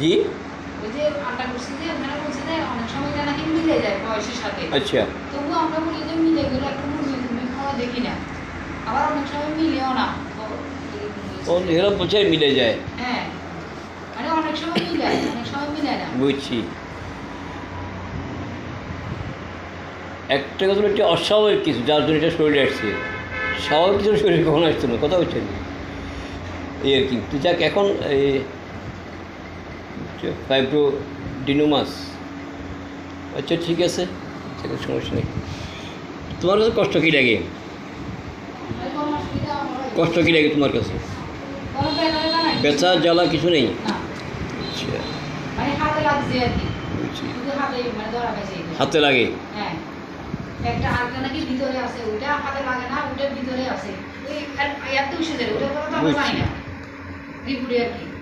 জি? ওই যে আটা করছি যে ওখানে বলছে যে অনেক সময় এটা নাকি মিলে যায় বয়সের সাথে। আচ্ছা। তবুও আমরা বলি যে মিলে গেলে একটা মুরগি খাওয়া দেখি না। আবার অনেক সময় মিলেও না। ও এরকম বলছে মিলে যায়। হ্যাঁ। মানে অনেক সময় মিলে অনেক সময় মিলে না। বুঝছি। একটা কথা হলো, অস্বাভাবিক কিছু যার জন্য এটা শরীরে আসছে। স্বাভাবিক কিছু শরীরে কখনো আসতো না কথা হচ্ছে না এই আর কি যাক এখন এই ফাইব্রো ডিনোমাস আচ্ছা ঠিক আছে। সমস্যা নেই। তোমার কাছে কষ্ট কী লাগে। কষ্ট কী লাগে তোমার কাছে? ব্যথা জ্বালা কিছু নেই? আচ্ছা। হাতে লাগে? হ্যাঁ ভিতরে আছে